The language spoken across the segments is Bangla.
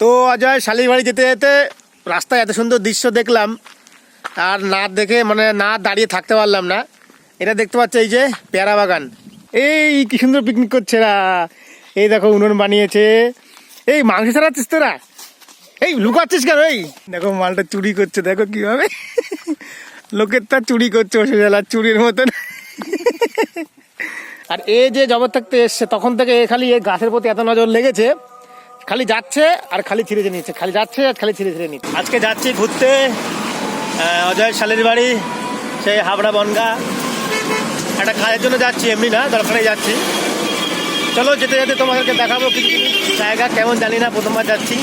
তো অজয় শালির বাড়ি যেতে যেতে রাস্তায় এত সুন্দর দৃশ্য দেখলাম। আর না দেখে মানে না দাঁড়িয়ে থাকতে পারলাম না। এটা দেখতে পাচ্ছ এই যে পেয়ারা বাগান। এই কি সুন্দর পিকনিক করছে এরা। এই দেখো উনুন বানিয়েছে। এই মাংস ছাড়াচ্ছিস তোরা? এই লুকাচ্ছিস কেন? এই দেখো মালটা চুরি করছে, দেখো কীভাবে। লোকের তার চুরি করছে গেল চুরির মতন। আর এ যে জগৎ থাকতে এসছে, তখন থেকে এ খালি এই গাছের প্রতি এত নজর লেগেছে। খালি যাচ্ছে আর খালি ছিঁড়ে নিচ্ছে। খালি যাচ্ছে আর খালি ছিঁড়ে ছিঁড়ে নিচ্ছে। আজকে যাচ্ছি ঘুরতে অজয় শালের বাড়ি, সেই হাবড়া বনগা। একটা খালের জন্য যাচ্ছি, এমনি না দরকারে যাচ্ছি। চলো যেতে যেতে তোমাদেরকে দেখাবো কি জায়গা, কেমন জানি না, প্রথমবার যাচ্ছি।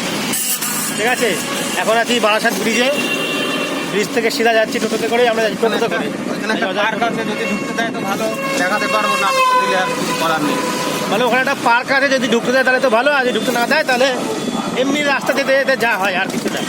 ঠিক আছে? এখন আছি বারাসাত ব্রিজে। ব্রিজ থেকে সিধা যাচ্ছি টোটোতে করে আমরা যাচ্ছি টোটোতে করে পার্ক আছে যদি ঢুকতে দেয় তো ভালো দেখাতে পারব না ঢুকতে দিলে আর কিছু করার নেই। মানে ওখানে একটা পার্ক আছে যদি ঢুকতে দেয় তাহলে তো ভালো আর যদি ঢুকতে না দেয় তাহলে এমনি রাস্তা যেতে যেতে যা হয় আর কিছু না।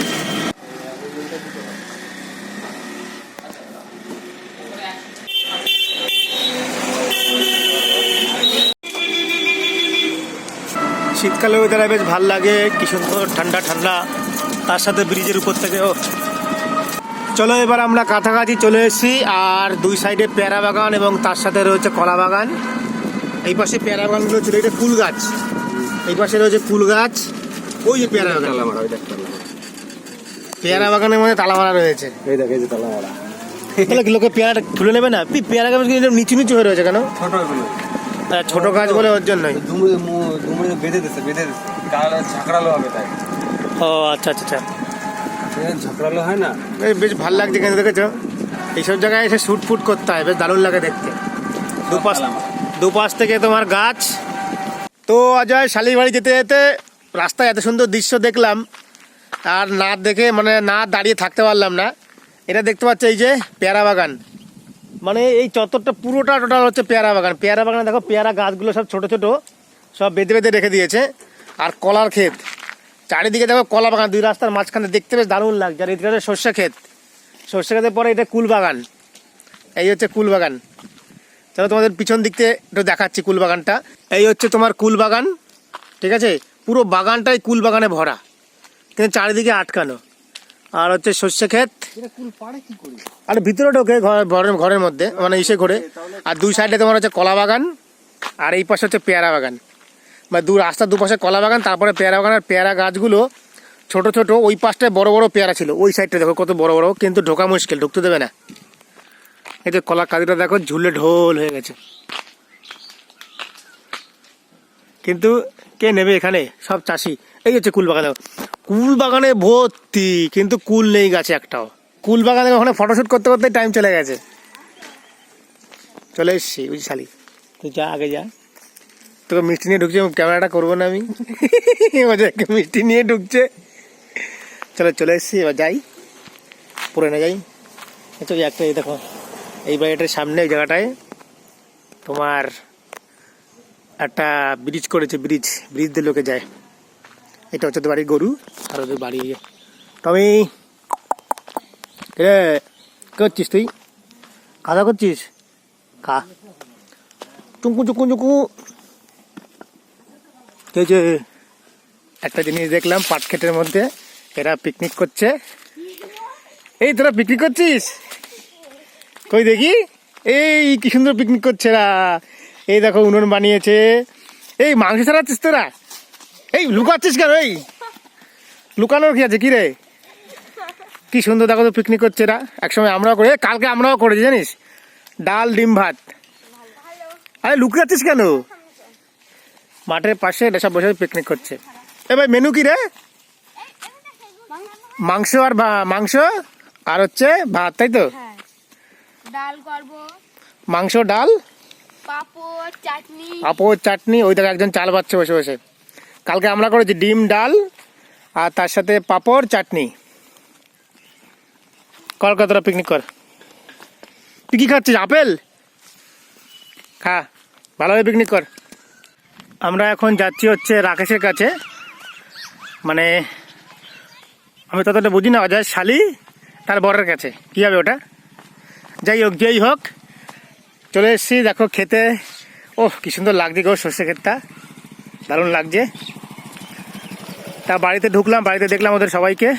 শীতকালে ওয়েদারে বেশ ভালো লাগে কি সুন্দর ঠান্ডা ঠান্ডা। তার সাথে ব্রিজের উপর থেকে ও চলো এবার আমরা কাছাকাছি চলে এসেছি আর দুই সাইডে পেয়ারা বাগান এবং তার সাথে রয়েছে কলা বাগান। এই পাশে পেয়ারা বাগানগুলো ছিল এটা কুল গাছ। এই পাশে রয়েছে কুল গাছ। ওই যে পেয়ারা বাগান। তালা মারা ওই দেখ পেয়ারা বাগানের মধ্যে তালা মারা রয়েছে। এই দেখ এই যে তালা মারা। লোকে পেয়ারা তুলে নেবে না? পেয়ারা গাছ কিন্তু নিচু নিচু হয়ে রয়েছে কেন? ছোট ছোট গাছ বলে ওর জন্যই। বেঁধে দিচ্ছে বেঁধে দিচ্ছে ঝাঁকড়ালো হবে তাই। ও আচ্ছা আচ্ছা আচ্ছা। ঝাঁকড়ালো হয় না। বেশ ভালো লাগছে কিন্তু দেখেছ? এইসব জায়গায় এসে শুট ফুট করতে হয় বেশ দারুণ লাগে দেখতে। দুপাশ দুপাশ থেকে তোমার গাছ। তো অজয় শালির বাড়ি যেতে যেতে রাস্তায় এত সুন্দর দৃশ্য দেখলাম। আর না দেখে মানে না দাঁড়িয়ে থাকতে পারলাম না। এটা দেখতে পাচ্ছ এই যে পেয়ারা বাগান। মানে এই চত্বরটা পুরোটা টোটাল হচ্ছে পেয়ারা বাগান। পেয়ারা বাগানে দেখো পেয়ারা গাছগুলো সব ছোট ছোট সব বেঁধে বেঁধে রেখে দিয়েছে। আর কলার ক্ষেত। চারিদিকে দেখো কলা বাগান দুই রাস্তার মাঝখানে দেখতে বেশ দারুণ লাগছে। আর এদিকে সর্ষে ক্ষেত। সর্ষে ক্ষেতের পরে এটা কুল বাগান। এই হচ্ছে কুল বাগান। চলো তোমাদের পিছন দিক থেকে একটু দেখাচ্ছি কুল বাগানটা। এই হচ্ছে তোমার কুল বাগান ঠিক আছে? পুরো বাগানটাই কুল বাগানে ভরা। কিন্তু চারিদিকে আটকানো। আর হচ্ছে সর্ষে ক্ষেত। আর ভিতরে ঢোকে ঘর- ঘরের ঘরের মধ্যে মানে ইসে করে আর দুই সাইডে তোমার হচ্ছে কলা বাগান আর এই পাশে হচ্ছে পেয়ারা বাগান। বা দু রাস্তার দুপাশে কলা বাগান, তারপরে পেয়ারা বাগান আর পেয়ারা গাছগুলো ছোট ছোট ওই পাশটায় বড় বড় পেয়ারা ছিল। ওই সাইডটা দেখো কত বড় বড়, কিন্তু ঢোকা মুশকিল, ঢুকতে দেবে না। এই যে কলা কাদিটা দেখো, ঝুলে ঢোল হয়ে গেছে। কিন্তু কে নেবে এখানে? সব চাষি। এই হচ্ছে কুল বাগানে কুল বাগানে ভর্তি, কিন্তু কুল নেই গাছে একটাও। কুল বাগানে ওখানে ফটোশ্যুট করতে করতে টাইম চলে গেছে। চলে এসছি বুঝি শালি? তুই যা, আগে যা। তোকে মিষ্টি নিয়ে ঢুকছে, ক্যামেরাটা করব না আমি। ওদেরকে মিষ্টি নিয়ে ঢুকছে। চলো, চলে এসছি, এবার যাই। পরে না যাই। তো একটা, এই দেখো, এই বাড়িটার সামনে, এই জায়গাটায় তোমার একটা ব্রিজ করেছে ব্রিজ ব্রিজ দিয়ে লোকে যায়। এটা হচ্ছে তো বাড়ির গরু, আর ওদের বাড়ি। টমি রে করছিস তুই? খাওয়া করছিস? খা চুঙ্কু চুঙ্কু চুঙ্কু। কি হয়েছে একটা জিনিস দেখলাম পাট ক্ষেতের মধ্যে, এরা পিকনিক করছে। এই তোরা পিকনিক করছিস? কই দেখি? এই কি সুন্দর পিকনিক করছে এরা। এই দেখো উনুন বানিয়েছে। এই মাংস ছাড়াচ্ছিস তোরা? এই লুকাচ্ছিস কেন? এই লুকানোর কি আছে? কি রে? কি সুন্দর দেখো তো পিকনিক করছে এরা। একসময় আমরাও করে কালকে আমরাও করেছি, জানিস? ডাল, ডিম, ভাত। আরে লুকাচ্ছিস কেন? মাঠের পাশে এটা সব বসে পিকনিক করছে। এ ভাই মেনু কি রে? মাংস আর মাংস আর হচ্ছে ভাত তাই তো? হ্যাঁ। ডাল করব। মাংস ডাল? পাপড় চাটনি। পাঁপড় চাটনি ওই দেখো একজন চাল পাচ্ছে বসে বসে। কালকে আমরা করেছি ডিম ডাল আর তার সাথে পাপড় চাটনি। কর কতটা পিকনিক কর। তুই কি খাচ্ছিস আপেল? খা ভালোভাবে পিকনিক কর। আমরা এখন যাচ্ছি হচ্ছে রাকেশের কাছে। মানে আমি ততটা বুঝি না, অজয় শালি তার বরের কাছে। কী হবে ওটা? যাই হোক, যেই হোক। চলে এসেছি, দেখো খেতে। ওহ, কি সুন্দর লাগছে গো সর্ষে ক্ষেতটা। দারুণ লাগছে। তা বাড়িতে ঢুকলাম, বাড়িতে দেখলাম ওদের সবাইকে।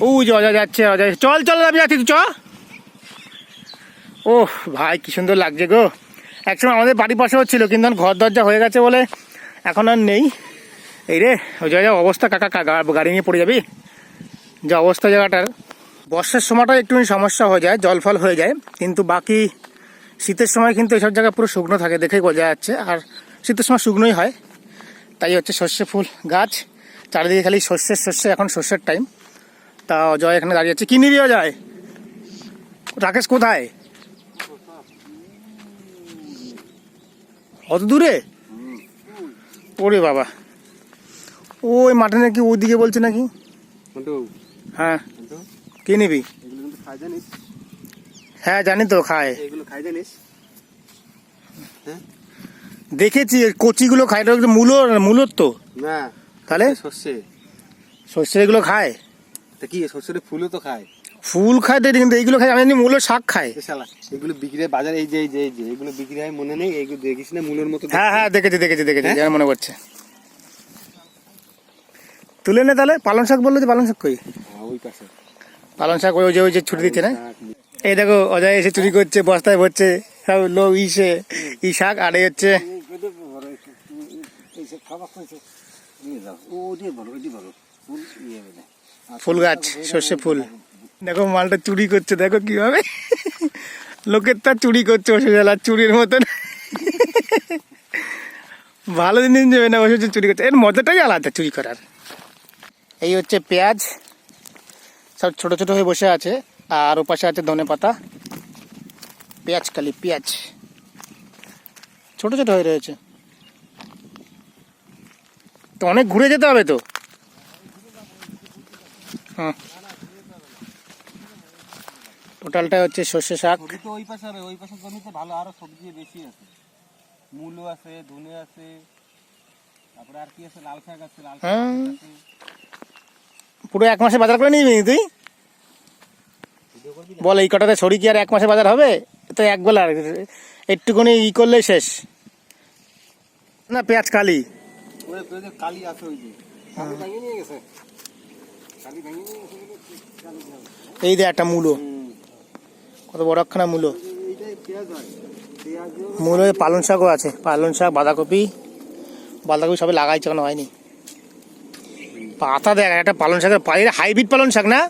ও যে অজয় যাচ্ছে, অজয়। চল চল আমি যাচ্ছি চ। ও ভাই, কি সুন্দর লাগছে গো। একসময় আমাদের বাড়ির পাশেও ছিল কিন্তু ঘর দরজা হয়ে গেছে বলে এখন আর নেই। এই রে, ওই জায়গায় অবস্থা, কাকা গাড়ি নিয়ে পড়ে যাবি? যে অবস্থা জায়গাটার। বর্ষার সময়টা একটু সমস্যা হয়ে যায়, জল ফল হয়ে যায়, কিন্তু বাকি শীতের সময় কিন্তু এসব জায়গা পুরো শুকনো থাকে দেখেই বোঝা যাচ্ছে। আর শীতের সময় শুকনোই হয়। তাই হচ্ছে সর্ষে ফুল গাছ, চারিদিকে খালি সর্ষের সর্ষে, এখন সর্ষের টাইম তা অজয় এখানে দাঁড়িয়ে আছে। কি নিবি অজয়? রাকেশ কোথায়? অত দূরে? ওরে বাবা। ওই মাঠে নাকি ওইদিকে বলছে নাকি? হ্যাঁ। কি নিবি? হ্যাঁ জানি তো খায়। জানিস? দেখেছি কচিগুলো খায় মূলো মূলোর তো। না তাহলে? সর্ষে। সর্ষে এগুলো খায়? তা কি সর্ষের ফুলও তো খায়? ফুল খায় তো কিন্তু এইগুলো খায় আমি মূলো শাক খায় শালা এগুলো বিক্রি হয় বাজারে এই যে এই যে এই যে এগুলো বিক্রি হয় মনে নেই এগুলো দেখিস না মূলের মতো হ্যাঁ হ্যাঁ দেখেছি দেখেছি দেখেছি হ্যাঁ? যার মনে করছে। তুলে নে তাহলে পালং শাক বলল যে পালং শাক কই? হ্যাঁ, ওই পাশে। পালং শাক ওই যে ওই যে ছুটি দিচ্ছে না? এই দেখো অজয় এসে চুরি করছে বস্তায় ভরছে সব লোক ইসে ই শাক আর এই হচ্ছে ফুল গাছ সর্ষে ফুল। দেখো মালটা চুরি করছে, দেখো কীভাবে। লোকের তার চুরি করছে গেল চুরির মতন। ভালো জিনিস যাবে না বসে চুরি করছে। এর মজাটাই আলাদা চুরি করার। এই হচ্ছে পেঁয়াজ, সব ছোট ছোট হয়ে বসে আছে, আর ওপাশে আছে ধনে পাতা। পেঁয়াজ কালি, পেঁয়াজ। ছোট ছোট হয়ে রয়েছে। তো অনেক ঘুরে যেতে হবে তো? হুম। টোটালটা হচ্ছে সর্ষে শাক। তো ওই পাশে ওই পাশের জমিতে ভালো আরও সবজি বেশি আছে। মূলো আছে ধনে আছে তারপরে আর কি আছে? লাল শাক আছে লাল শাক। পুরো এক মাসে বাজার করে নিবি তুই? বল এই কটাতে ছড়ি কি আর এক মাসে বাজার হবে? তো এক বেলা আর একটুখানি ই করলে শেষ। না পেঁয়াজ কালি। আছে ওই যে। এই যে একটা মূলো। কত বড় একখানা মূলো? মূলো পালং শাকও আছে পালং শাক বাঁধাকপি। বাঁধাকপি সবে লাগাইছে কোনো হয়নি। পাতা দেখ একটা পালং শাকের পাই হাইব্রিড পালং শাক না?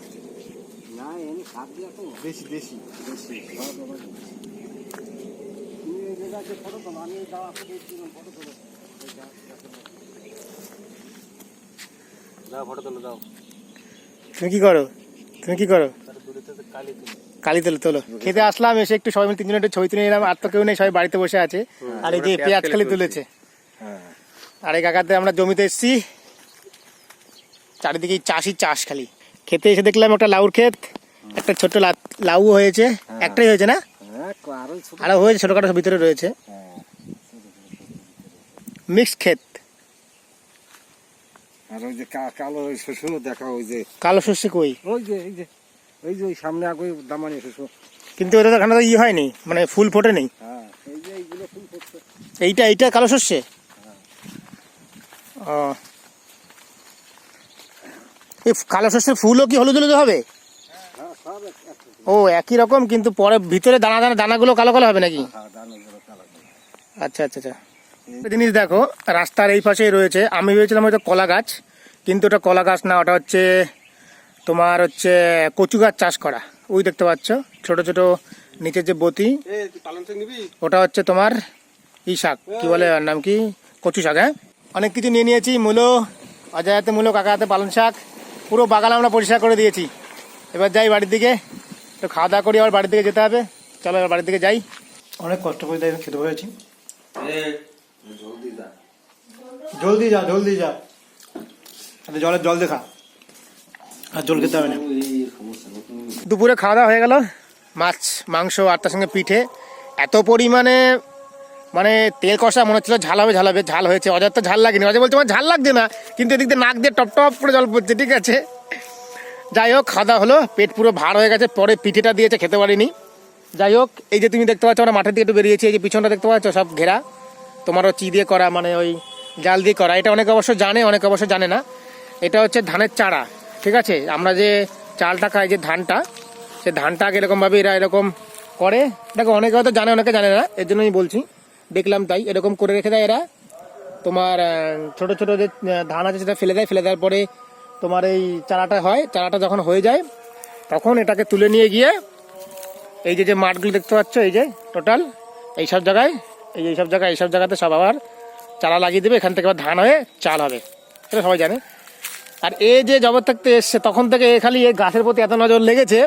তুমি কি করো? তুমি কি করো? তার দূরে তো কালি তুলো। খেতে আসলাম এসে একটু সবাই মিলে তিনজন একটু ছবি তুলে নিলাম আর তো কেউ নেই সবাই বাড়িতে বসে আছে। আর এই যে পেঁয়াজ খালি তুলেছে। হ্যাঁ। আর এই কাকাতে আমরা জমিতে এসেছি। চারিদিকে চাষই চাষ খালি। খেতে এসে দেখলাম একটা লাউর ক্ষেত একটা ছোট্ট লাউ হয়েছে। একটাই হয়েছে না? হ্যাঁ আরও হয়েছে ছোটখাটো ভিতরে রয়েছে। হ্যাঁ। মিক্সড ক্ষেত। আর ওই যে কালো শ্বশুর দেখা ওই যে কালো শস্য কই? ওই যে এই যে। ওই যে ওই সামনে আগে দামানি শ্বশুর কিন্তু ওটা এখানে তো ই হয়নি মানে ফুল ফোটে নেই। হ্যাঁ এই যে এইগুলো ফুল ফুটছে। এইটা এইটা কালো শস্যে ও। এই কালো শস্যের ফুলও কি হলুদ হলুদ হবে? হ্যাঁ ও একই রকম কিন্তু পরে ভিতরে দানা দানা দানাগুলো কালো কালো হবে নাকি? হ্যাঁ। আচ্ছা আচ্ছা আচ্ছা। জিনিস দেখো রাস্তার এই পাশেই রয়েছে আমি ভেবেছিলাম হয়তো কলা গাছ কিন্তু ওটা কলা গাছ না ওটা হচ্ছে তোমার হচ্ছে কচু গাছ চাষ করা। ওই দেখতে পাচ্ছ ছোট ছোট নিচের যে বতি ওটা হচ্ছে তোমার ই শাক কি বলে নাম কি? কচু শাক হ্যাঁ? অনেক কিছু নিয়ে নিয়েছি মূলো অজয় হাতে মূলো কাকা হাতে পালং শাক পুরো বাগান আমরা পরিষ্কার করে দিয়েছি। এবার যাই বাড়ির দিকে তো খাওয়া দাওয়া করি আবার বাড়ির দিকে যেতে হবে। চলো এবার বাড়ির দিকে যাই। অনেক কষ্ট করে তাই খেতে হয়েছি জলদি দা জলদি যা জলদি যা। আরে জলের জল দেখা। আর জল খেতে হবে দুপুরে খাওয়া দাওয়া হয়ে গেল। মাছ, মাংস আর তার সঙ্গে পিঠে। এত পরিমাণে মানে তেল কষা মনে হচ্ছিল ঝাল হবে ঝাল হবে, ঝাল হয়েছে। অজার তো ঝাল লাগেনি। অজয় বলছে আমার ঝাল লাগছে না। কিন্তু এদিক দিয়ে নাক দিয়ে টপ টপ করে জল পড়ছে, ঠিক আছে। যাই হোক, খাওয়া হলো। পেট পুরো ভার হয়ে গেছে। পরে পিঠেটা দিয়েছে, খেতে পারিনি। যাই হোক, এই যে তুমি দেখতে পাচ্ছ, আমরা মাঠের দিকে একটু বেরিয়েছি। এই যে পিছনটা দেখতে পাচ্ছ, সব ঘেরা। তোমারও চি দিয়ে করা মানে ওই জাল দিয়ে করা। এটা অনেক অবশ্য জানে, অনেক অবশ্য জানে না। এটা হচ্ছে ধানের চারা। ঠিক আছে, আমরা যে চালটা খাই যে ধানটা, সে ধানটা আগে এরকমভাবে এরা এরকম করে। দেখো, অনেকে হয়তো জানে, অনেকে জানে না, এর জন্য আমি বলছি। দেখলাম তাই, এরকম করে রেখে দেয় এরা। তোমার ছোট ছোট যে ধান আছে সেটা ফেলে দেয়, ফেলে দেওয়ার পরে তোমার এই চারাটা হয়, চারাটা যখন হয়ে যায়, তখন এটাকে তুলে নিয়ে গিয়ে, এই যে যে মাঠগুলো দেখতে পাচ্ছ, এই যে টোটাল এই সব জায়গায়, এই এইসব জায়গায় এইসব জায়গাতে সব আবার চারা লাগিয়ে দেবে। এখান থেকে আবার ধান হয়ে চাল হবে। এটা সবাই জানে। আর এ যে জগৎ থাকতে এসছে তখন থেকে এ খালি এই গাছের প্রতি এত নজর লেগেছে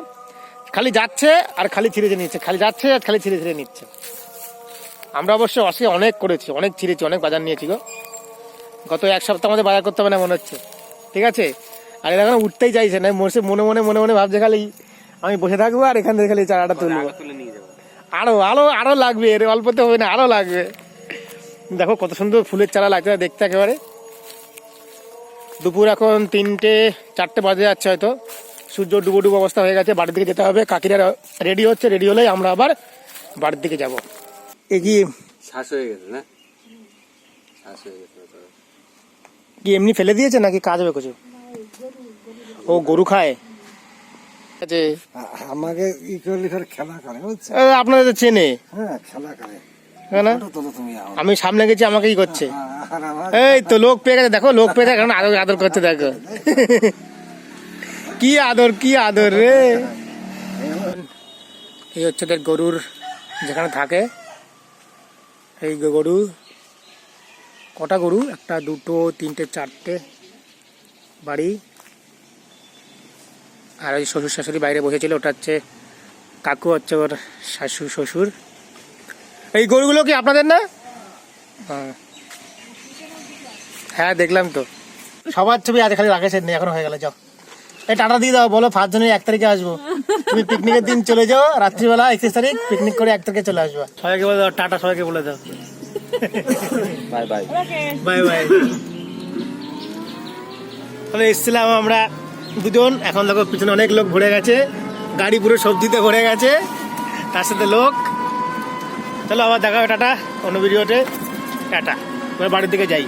খালি যাচ্ছে আর খালি ছিঁড়ে ছিঁড়ে নিচ্ছে খালি যাচ্ছে আর খালি ছিঁড়ে ছিঁড়ে নিচ্ছে। আমরা অবশ্য অসে অনেক করেছি অনেক ছিঁড়েছি অনেক বাজার নিয়েছি গো। গত এক সপ্তাহ আমাদের বাজার করতে হবে না মনে হচ্ছে। ঠিক আছে? আর এরা এখন উঠতেই চাইছে না মনে মনে মনে মনে মনে ভাবছে খালি আমি বসে থাকব আর এখান থেকে খালি চারাটা তুলবো। আরও আরও আরও লাগবে এর অল্পতে হবে না আরও লাগবে। দেখো কত সুন্দর ফুলের চারা লাগছে দেখতে একেবারে। দুপুর এখন তিনটে চারটে বাজে যাচ্ছে হয়তো। সূর্য ডুবো ডুবো অবস্থা হয়ে গেছে বাড়ির দিকে যেতে হবে। কাকিরা রেডি হচ্ছে রেডি হলেই আমরা আবার বাড়ির দিকে যাব। এগিয়ে শ্বাস হয়ে গেছে না? শ্বাস হয়ে গেছে কি এমনি ফেলে দিয়েছে নাকি কাজ হবে কিছু? ও গরু খায়? আছে আমাকে খেলা করে আপনাদের তো চেনে? হ্যাঁ খেলা করে। আমি সামনে গেছি আমাকে কি করছে। এই তো লোক পেয়ে গেছে দেখো লোক পেয়ে গেছে আদর আদর করছে দেখো। কি আদর কি আদর রে। এই হচ্ছে ওদের গরুর যেখানে থাকে। এই গরু। কটা গরু? একটা দুটো তিনটে চারটে বাড়ি। আর ওই শ্বশুর শাশুড়ি বাইরে বসেছিল ওটা হচ্ছে কাকু হচ্ছে ওর শাশু শ্বশুর। এই গরুগুলো কি আপনাদের না? হ্যাঁ। হ্যাঁ দেখলাম তো। সবার ছবি আজ খালি নেই এখন হয়ে গেল যাও। এই টাটা দিয়ে দাও বলো ফার্স্ট জানুয়ারি এক তারিখে আসব। তুমি পিকনিকের দিন চলে যাও রাত্রিবেলা একত্রিশ তারিখ পিকনিক করে এক তারিখে চলে আসব। সবাইকে বলে দাও টাটা সবাইকে বলে দাও। Bye bye. Bye bye. তাহলে এসেছিলাম আমরা দুজন এখন দেখো পিছনে অনেক লোক ভরে গেছে গাড়ি পুরো সবজিতে ভরে গেছে তার সাথে লোক। চলো আবার দেখা হবে টাটা। অন্য ভিডিওতে টাটা। বাড়ির দিকে যাই।